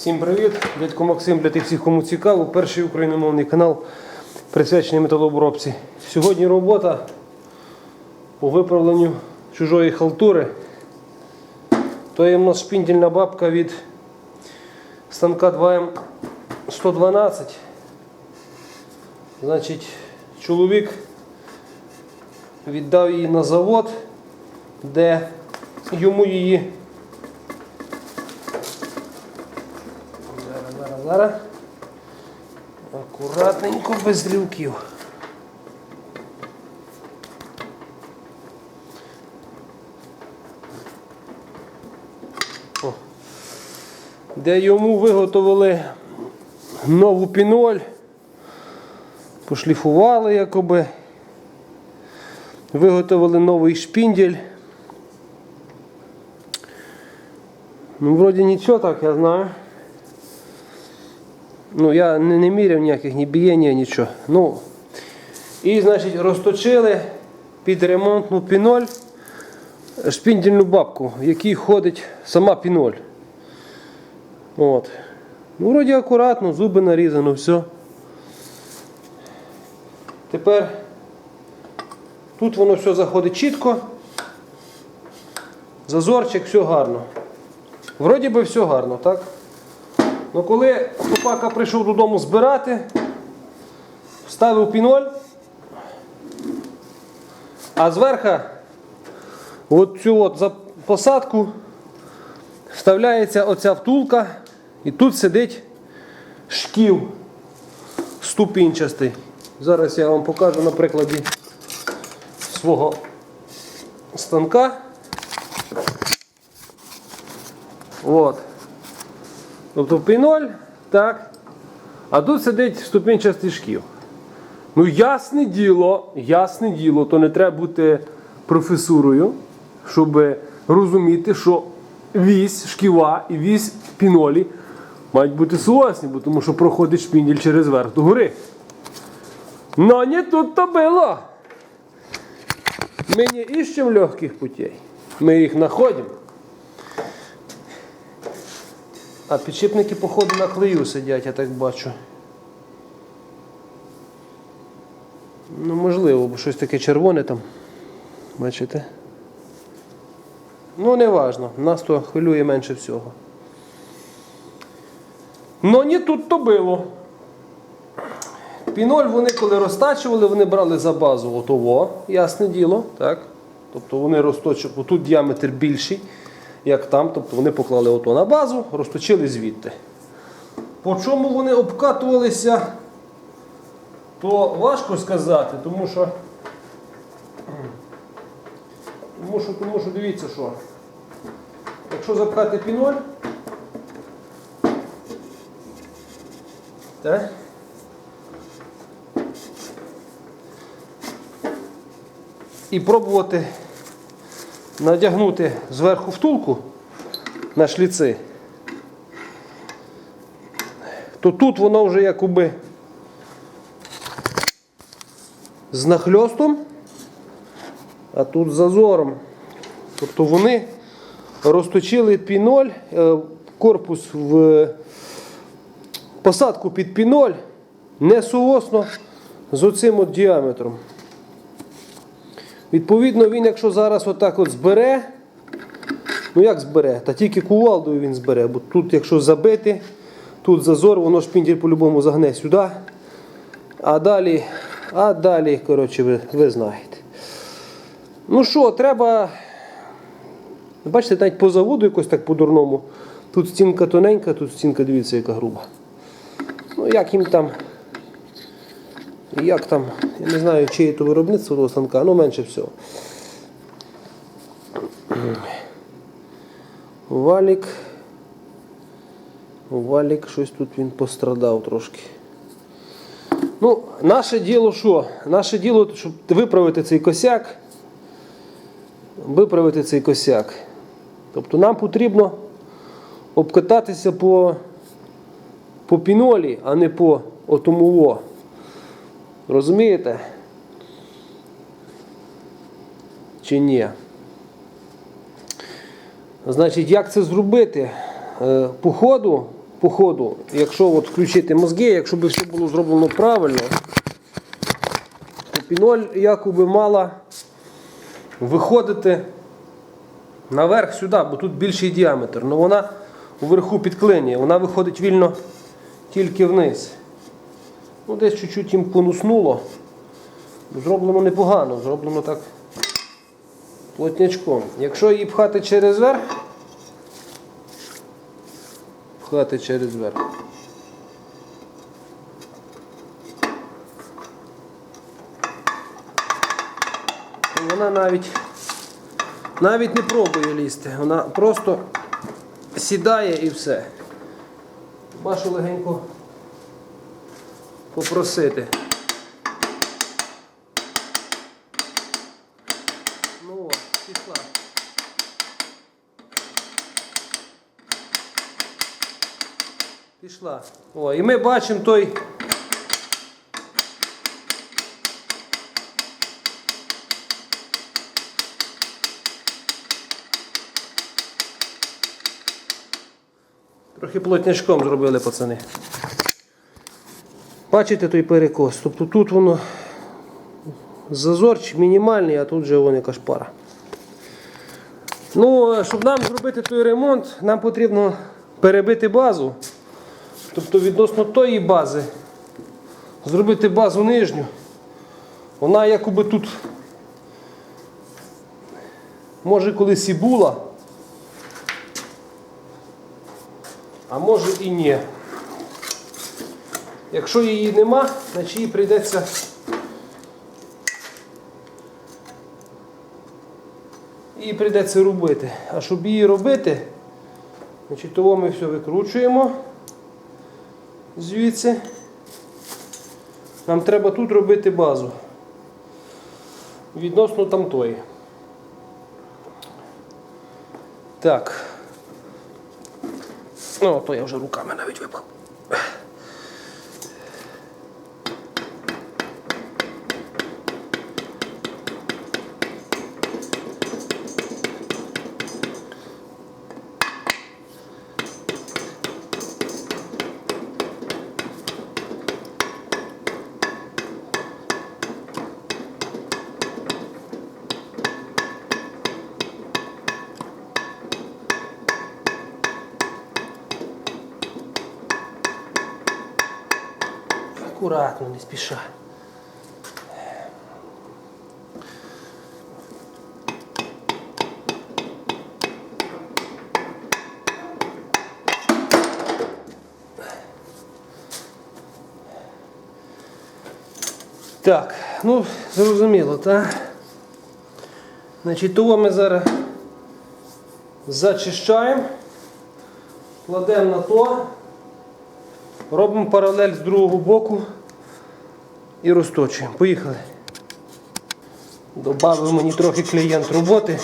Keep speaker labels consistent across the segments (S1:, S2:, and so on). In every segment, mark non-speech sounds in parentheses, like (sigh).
S1: Всім привіт! Дядько Максим для тих всіх, кому цікаво. Перший україномовний канал присвячений металообробці. Сьогодні робота по виправленню чужої халтури. То є в нас шпіндільна бабка від станка 2М112. Значить, чоловік віддав її на завод, де йому її Зараз. Акуратненько, без дрілків. О. Де йому виготовили нову піноль, пошліфували якоби, виготовили новий шпіндель. Ну, вроді нічого так, я знаю. Ну, я не, не міряв ніяких ні бієння, нічого. Ну, і, значить, розточили під ремонтну піноль шпіндільну бабку, в якій ходить сама піноль. От. Ну, вроді акуратно, зуби нарізано, все. Тепер тут воно все заходить чітко. Зазорчик, все гарно. Вроді би все гарно, так? Ну коли хлопака прийшов додому збирати, вставив піноль, а зверху от цю от посадку вставляється оця втулка і тут сидить шків ступінчастий. Зараз я вам покажу на прикладі свого станка. От. Тобто піноль, так. А тут сидить ступінчастий шків. Ну, ясне діло, ясне діло, то не треба бути професурою, щоб розуміти, що вісь шківа і вісь пінолі мають бути соосні, бо тому що проходить шпінділь через верх до гори. Но не тут то було. Ми не іщемо легких путей. Ми їх знаходимо. А підшипники, походу, на клею сидять, я так бачу. Ну, можливо, бо щось таке червоне там. Бачите? Ну, не важно. Нас то хвилює менше всього. Ну, не тут то було. Піноль вони коли розтачували, вони брали за базу отово, ясне діло. так? Тобто вони розточували, тут діаметр більший як там. Тобто вони поклали ото на базу, розточили звідти. По чому вони обкатувалися, то важко сказати, тому що, тому що, тому що дивіться що. Якщо запхати піноль, так? І пробувати надягнути зверху втулку на шліци, то тут воно вже якоби з нахльостом, а тут з зазором. Тобто вони розточили піноль, е, корпус в посадку під піноль не соосно з оцим от діаметром. Відповідно, він, якщо зараз отак от збере, ну як збере? Та тільки кувалдою він збере, бо тут, якщо забити, тут зазор, воно шпінділь по-любому загне сюди. А далі, а далі, коротше, ви, ви знаєте. Ну що, треба. Бачите, навіть по заводу якось так по-дурному. Тут стінка тоненька, тут стінка, дивіться, яка груба. Ну, як їм там. Як там, я не знаю, чиє то виробництво того станка, ну менше всього. Валік. Валік, щось тут він пострадав трошки. Ну, наше діло що? Наше діло, щоб виправити цей косяк. Виправити цей косяк. Тобто нам потрібно обкататися по, по пінолі, а не по отомово. Розумієте? Чи ні? Значить, як це зробити? Е, По ходу по ходу, якщо от включити мозги, якщо б все було зроблено правильно, то піноль якоби мала виходити наверх сюди, бо тут більший діаметр. Ну вона вверху підклинює, вона виходить вільно тільки вниз. Ну, десь чуть-чуть їм понуснуло. Зроблено непогано, зроблено так плотнячком. Якщо її пхати через верх, пхати через верх. Вона навіть, навіть не пробує лізти, вона просто сідає і все. Башу легенько попросити. Ну от, пішла. Пішла. О, і ми бачимо той. Трохи плотняшком зробили пацани. Бачите той перекос? Тобто тут воно зазорчик мінімальний, а тут вже вон яка шпара. Ну, щоб нам зробити той ремонт, нам потрібно перебити базу. Тобто відносно тої бази зробити базу нижню. Вона якоби тут може колись і була, а може і ні. Якщо її нема, значить її прийдеться її прийдеться робити. А щоб її робити, значить того ми все викручуємо звідси. Нам треба тут робити базу. Відносно тамтої. Так. Ну, то я вже руками навіть випав. Акуратно, не спіша. Так, ну, зрозуміло, так? Значить, того ми зараз зачищаємо, кладемо на то. Робимо паралель з другого боку і розточуємо. Поїхали. Добавив мені трохи клієнт роботи,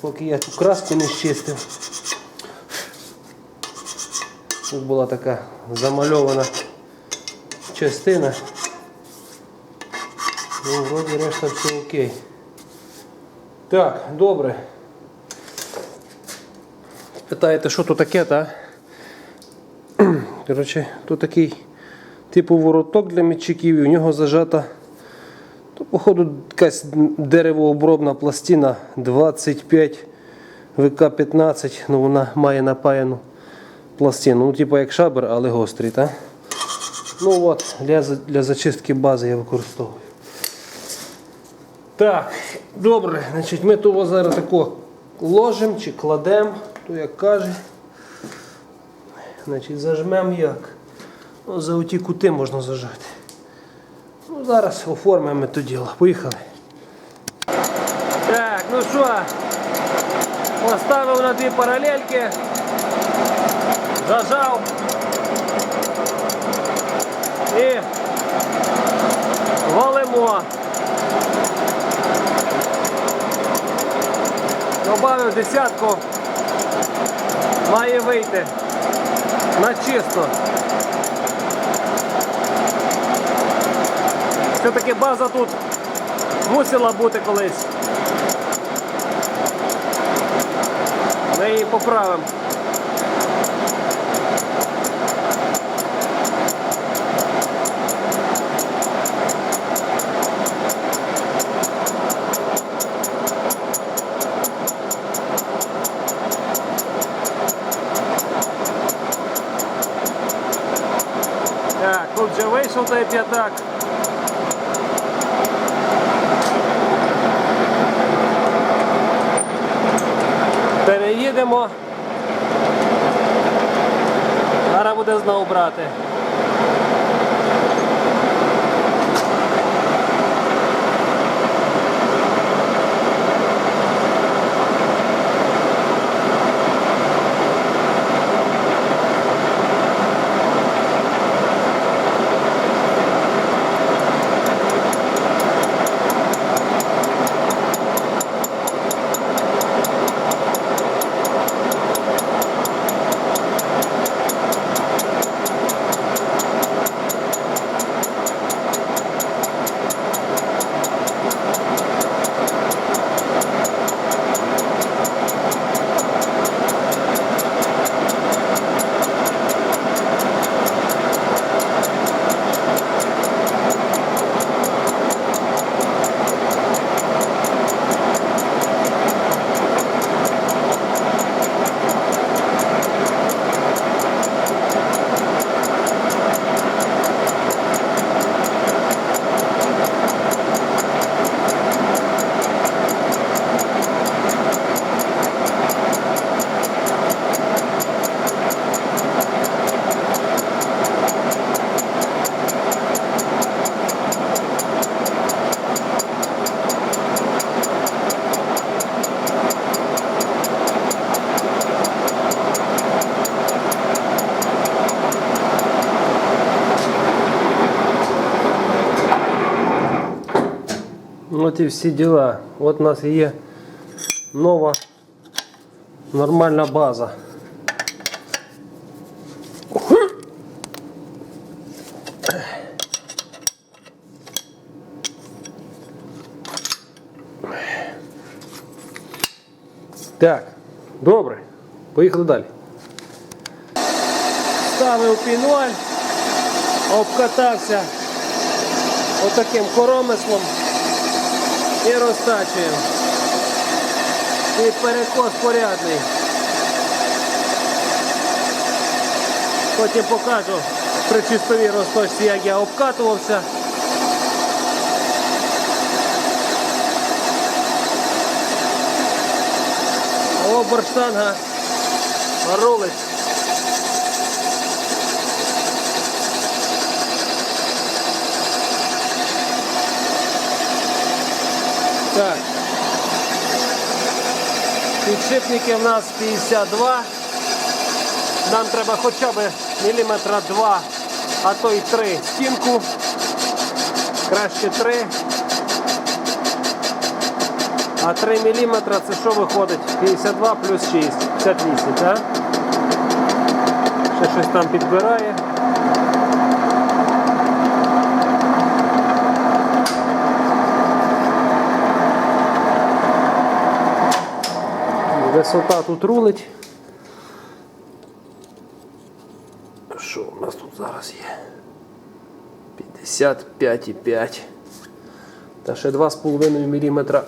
S1: поки я цю краску не щистив. Тут була така замальована частина. Ну, вроді решта все окей. Так, добре. Питаєте, що то таке, так? Коротше, тут такий типу вороток для мітчиків, і у нього зажата, то, походу, якась деревообробна пластина 25 ВК-15, ну вона має напаяну пластину. Ну, типу як шабер, але гострий, так? Ну от, для, для зачистки бази я використовую. Так, добре, значить ми того зараз тако ложимо чи кладемо, то як каже. Значить, зажмемо як. Ну, за оті кути можна зажати. Ну, зараз оформимо то діло. Поїхали. Так, ну що, поставив на дві паралельки, зажав і валимо. Добавив десятку, має вийти на чисто. Все-таки база тут мусила бути колись. Ми її поправимо. Так, тут вже вийшов той п'ятак. Переїдемо. Зараз буде знову брати. От і всі діла. От у нас є нова нормальна база. Так, добре. Поїхали далі. Ставив піноль, обкатався отаким коромислом І розтачуємо. І перекос порядний. Потім покажу при чистовій розточці, як я обкатувався. О, борштанга рулить. Так. Підшипники в нас 52. Нам треба хоча б міліметра 2, а то й 3 стінку. Краще 3. А 3 міліметра це що виходить? 52 плюс 6. 58, так? Ще щось там підбирає. Висота тут рулить. Що у нас тут зараз є? 55,5. Та ще 2,5 мм.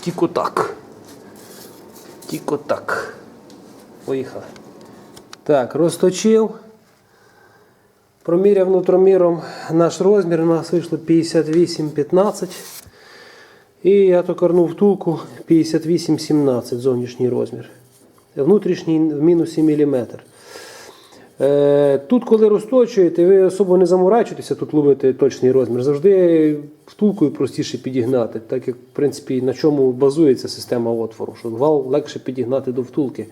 S1: Тільки так. Тільки так. Поїхали. Так, розточив. Проміряв нутроміром наш розмір, у нас вийшло 58-15. І я токарнув втулку 58-17 зовнішній розмір. Внутрішній в мінусі міліметр. Е, Тут, коли розточуєте, ви особо не заморачуєтеся тут ловити точний розмір. Завжди втулкою простіше підігнати, так як в принципі на чому базується система отвору, що вал легше підігнати до втулки,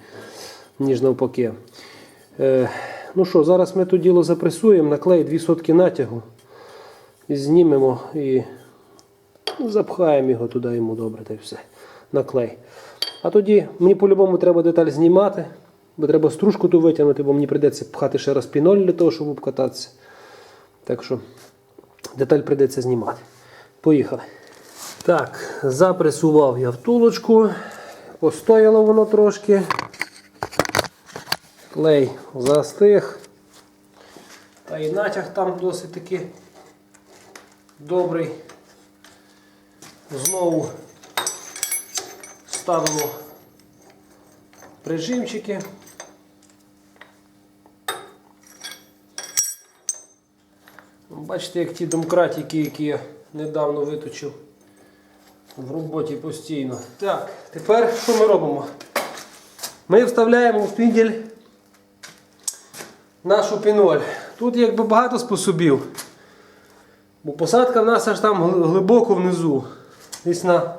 S1: ніж навпаки. Е, Ну що, зараз ми тут діло запресуємо, наклей 2 сотки натягу, знімемо і Запхаємо його туди йому добре, та й все. На клей. А тоді мені по-любому треба деталь знімати, бо треба стружку ту витягнути, бо мені прийдеться пхати ще раз піноль для того, щоб обкататися. Так що деталь прийдеться знімати. Поїхали. Так, запресував я втулочку. Постояло воно трошки. Клей застиг. Та і натяг там досить таки добрий. Знову ставимо прижимчики. Бачите, як ті домкратики, які я недавно виточив в роботі постійно. Так, тепер що ми робимо? Ми вставляємо в піндель нашу піноль. Тут якби багато способів. Бо посадка в нас аж там глибоко внизу. Десь на,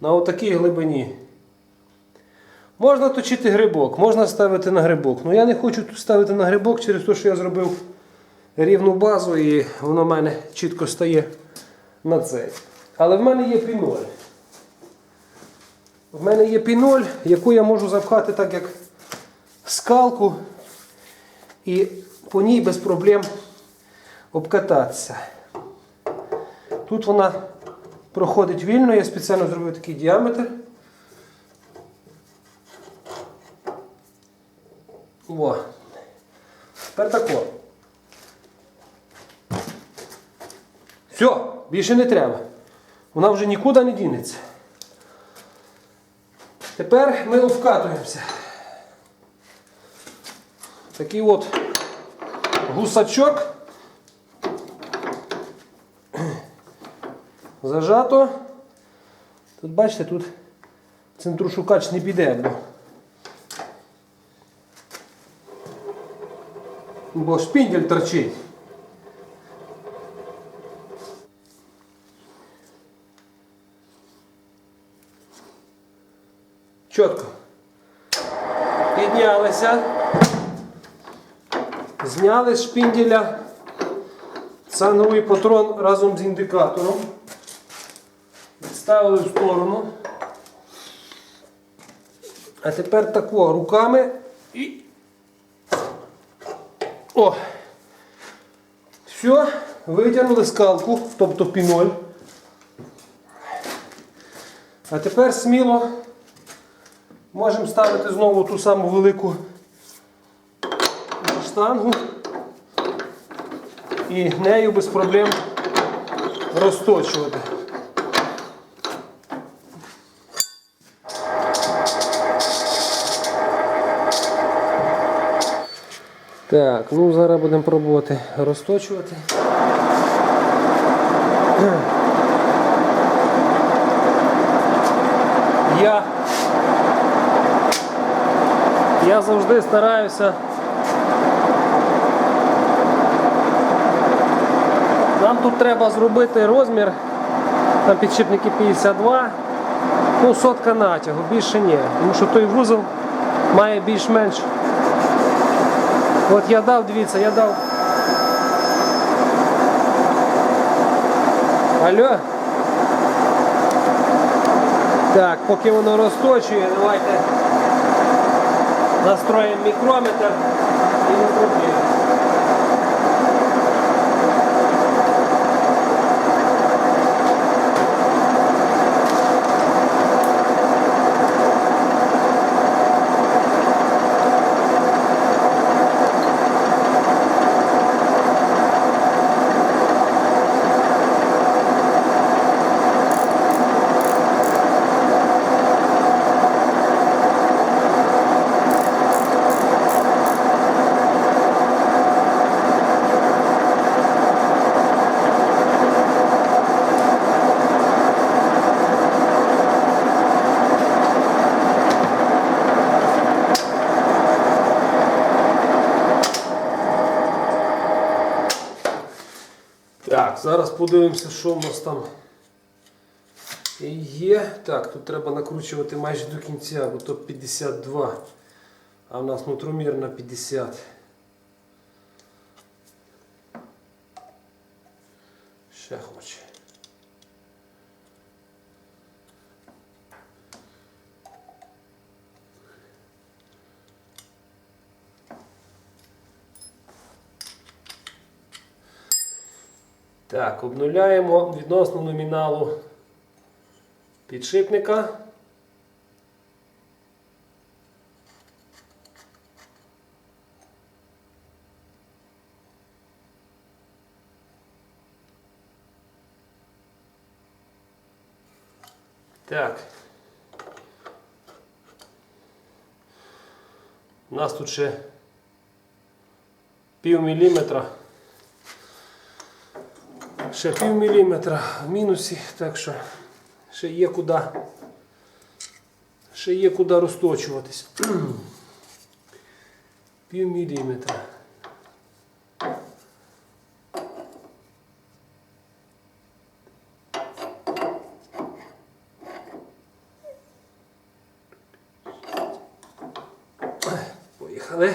S1: на отакій глибині. Можна точити грибок, можна ставити на грибок. Ну я не хочу тут ставити на грибок через те, що я зробив рівну базу і воно в мене чітко стає на цей. Але в мене є піноль. В мене є піноль, яку я можу запхати так, як скалку, і по ній без проблем обкататися. Тут вона проходить вільно, я спеціально зробив такий діаметр. О. Тепер тако. Все, більше не треба. Вона вже нікуди не дінеться. Тепер ми вкатуємося. Такий от гусачок. Зажато. Тут бачите, тут центрушукач не піде, бо, бо шпіндель торчить. Чітко. Піднялися. Зняли з шпінделя цановий патрон разом з індикатором. Відставили в сторону. А тепер тако руками і. О! Все, витягнули скалку, тобто піноль. А тепер сміло можемо ставити знову ту саму велику штангу і нею без проблем розточувати. Так, ну зараз будемо пробувати розточувати. Я, я завжди стараюся. Нам тут треба зробити розмір, там підшипники 52, ну сотка натягу, більше ні. Тому що той вузол має більш-менш. От я дав, дивіться, я дав. Алло. Так, поки воно розточує, давайте настроїмо мікрометр і не Зараз подивимося, що в нас там є. Так, тут треба накручувати майже до кінця, бо то 52, а в нас нутромір на 50. Ще хоче. Так, обнуляємо відносно номіналу підшипника. Так. У нас тут ще пів міліметра. Ще пів міліметра в мінусі, так що ще є куди, ще є куди розточуватись. (clears throat) Пів міліметра. Поїхали.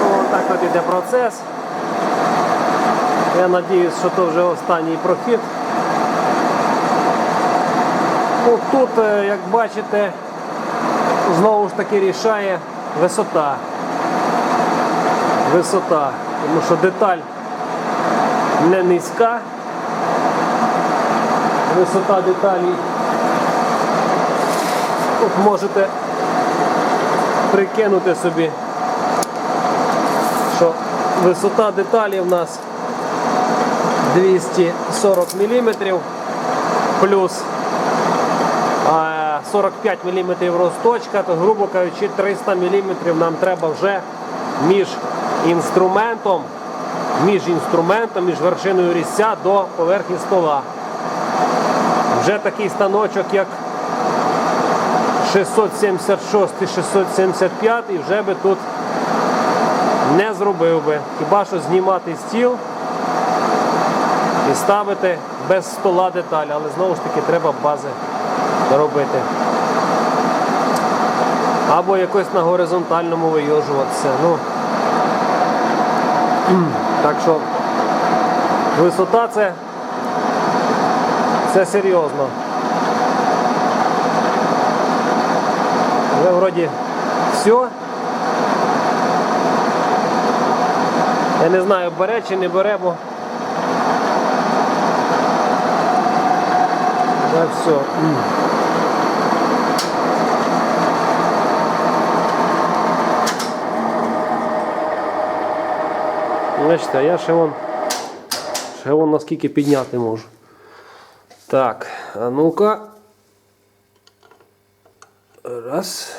S1: Ну, так от іде процес. Сподіваюся, що то вже останній прохід. Ну, тут, е, як бачите, знову ж таки рішає висота. Висота. Тому що деталь не низька. Висота деталі. Тут можете прикинути собі що висота деталі в нас 240 мм плюс 45 мм розточка, то, грубо кажучи, 300 мм нам треба вже між інструментом, між інструментом, між вершиною різця до поверхні стола. Вже такий станочок, як 676-675, і вже би тут не зробив би. Хіба що знімати стіл і ставити без стола деталі, але знову ж таки треба бази робити. Або якось на горизонтальному вийожуватися. Ну, (clears throat) так що висота це, це серйозно. Вже вроді все. Я не знаю, бере чи не бере, бо. Так, все. М. Бачите, а я ще вон, ще вон наскільки підняти можу. Так, а ну-ка. Раз.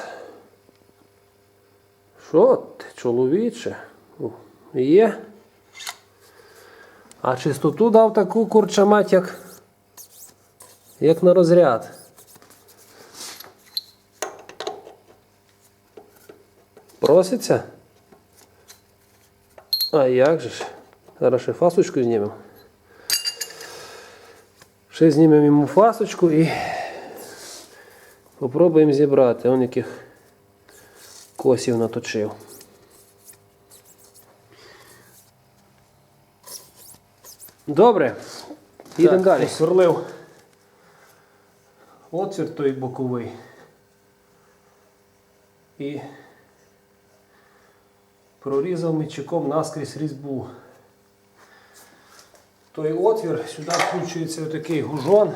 S1: Що ти, чоловіче? О, Є. А чистоту дав таку курчамать, як, як на розряд. Проситься? А як же ж? Зараз ще фасочку знімемо. Ще знімемо йому фасочку і попробуємо зібрати. Он яких косів наточив. Добре. Їдемо далі. Посверлив отвір той боковий. І прорізав мічиком наскрізь різьбу. Той отвір, сюди включується такий гужон.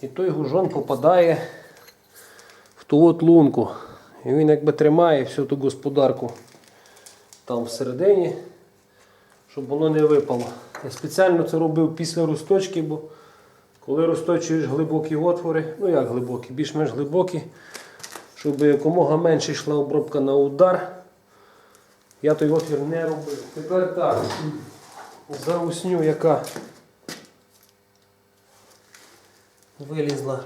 S1: І той гужон попадає в ту от лунку. І він якби тримає всю ту господарку там всередині щоб воно не випало. Я спеціально це робив після розточки, бо коли розточуєш глибокі отвори, ну як глибокі, більш-менш глибокі, щоб якомога менше йшла обробка на удар, я той отвір не робив. Тепер так, заусню, яка вилізла.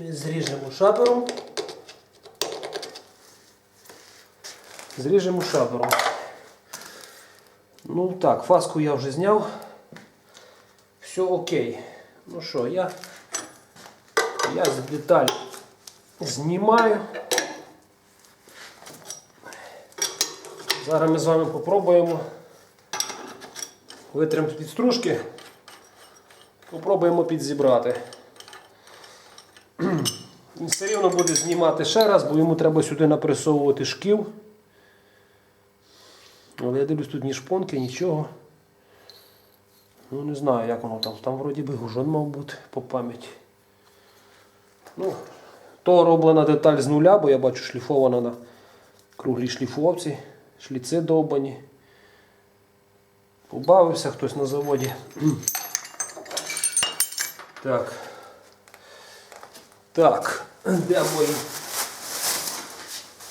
S1: Зріжемо шапером. Зріжемо шабером. Ну так, фаску я вже зняв. Все окей. Ну що, я, я деталь знімаю. Зараз ми з вами попробуємо. Витримо під стружки. Попробуємо підзібрати. Все рівно буде знімати ще раз, бо йому треба сюди напресовувати шків. Виставили. Я дивлюсь, тут ні шпонки, нічого. Ну не знаю, як воно там. Там вроді би гужон мав бути по пам'яті. Ну, то роблена деталь з нуля, бо я бачу шліфована на круглій шліфовці, шліци довбані. Побавився хтось на заводі. (clears throat) Так. Так, (clears throat) де мої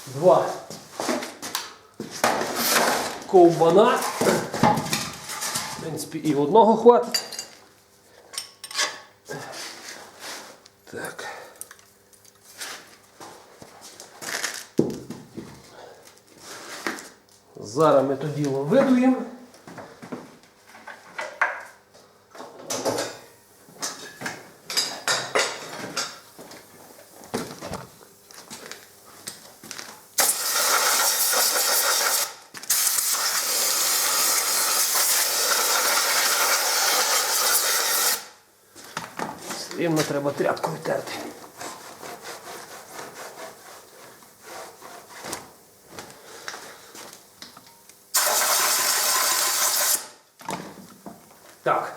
S1: два ковбана. В принципі, і одного хватить. Так. Зараз ми то діло видуємо. Рівно треба тряпкою терти. Так.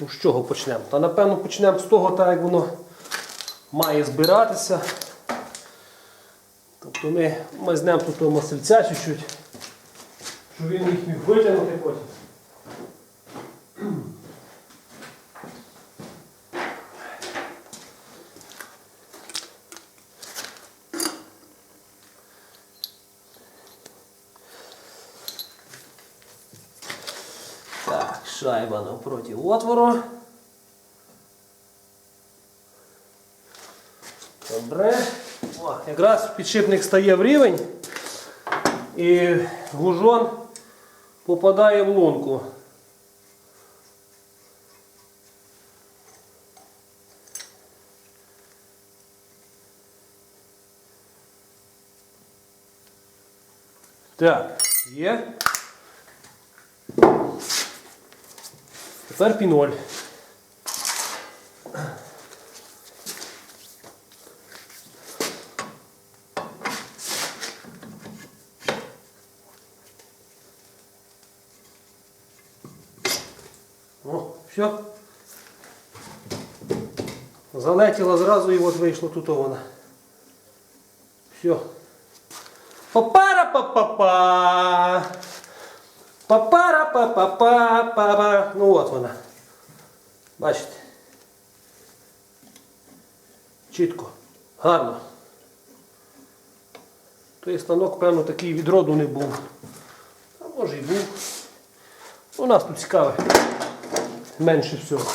S1: Ну з чого почнемо? Та напевно почнемо з того, так як воно має збиратися. Тобто ми, ми знемо тут масельця чуть-чуть, щоб він їх міг витягнути потім. Так, шайба навпроти отвору. Добре. О, якраз підшипник стає в рівень і гужон попадає в лунку. Так, є. Тепер піноль. О, все. Залетіла зразу і от вийшло тут вона. Все. Папара па па па Папара па па па па па Ну от вона. Бачите? Чітко. Гарно. Той станок, певно, такий відроду не був. А може і був. У нас тут цікаве. Менше всього.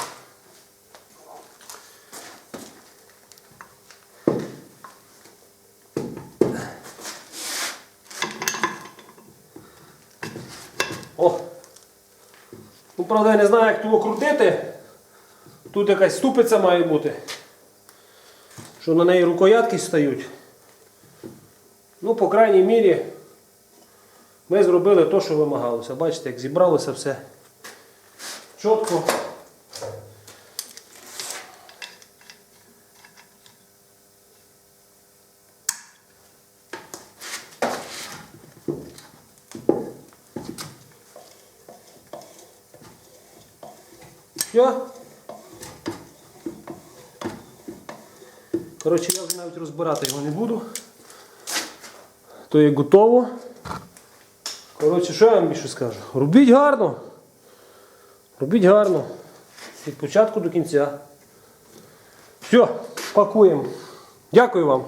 S1: Правда, не знаю, як того крутити. Тут якась ступиця має бути. Що на неї рукоятки стають. Ну, по крайній мірі, ми зробили те, що вимагалося. Бачите, як зібралося все чітко. Все. Коротше, я вже навіть розбирати його не буду. То є готово. Коротше, що я вам більше скажу? Робіть гарно. Робіть гарно. Від початку до кінця. Все, пакуємо. Дякую вам.